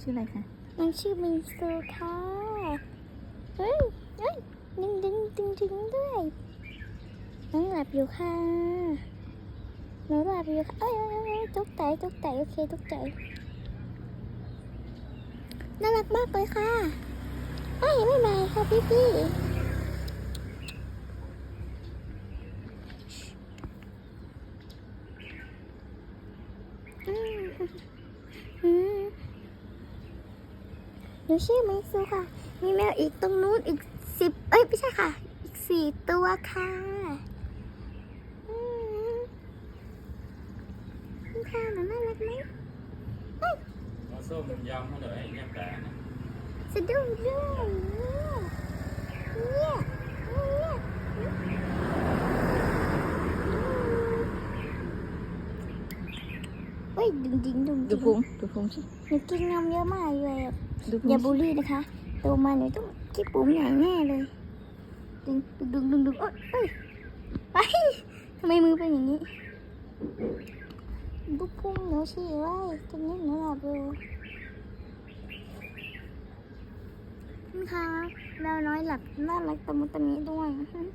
ชื่ออะไรคะน้องชื่อมินซูค่ะ เฮ้ยเฮ้ยดึงดึงดึงดึงด้วยน้องหลับอยู่ค่ะหนูหลับอยู่ค่ะเอ้ยเอ้ยเอ้ยตกใจตกใจโอเคตกใจน่ารักมากเลยค่ะเอ้ยไม่บายค่ะพี่พี่อืมอืม หนูชื่อมิซูค่ะ มีแมวอีกตรงนู้นอีกสิบเอ้ยไม่ใช่ค่ะ อีกสี่ตัวค่ะอืมนี่ค่ะหนูน่ารักไหมมาส้มยำมันเลยเนี่ยแปลนะสะดุ้งด้วยเนี่ยเนี่ยเนี่ย เฮ้ยดึงดึงดึงดูพุงดูพุงสิหนูกินนมเยอะมากเลยอะดูพุงอย่าบูลลี่นะคะโตมาหนูต้องขี้ปุ๋มใหญ่แน่เลยดึงดึงดึงดึงดึงเอ้ยเอ้ยไปทำไมมือเป็นอย่างนี้ดูพุ่งหนูสิไว้ตรงนี้หนูหลับอยู่นี่ค่ะแมวน้อยหลับน่ารักตะมุตะมิด้วยอื้อหือ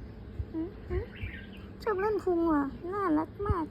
อื้อหือชอบเล่นพุงอะน่ารักมาก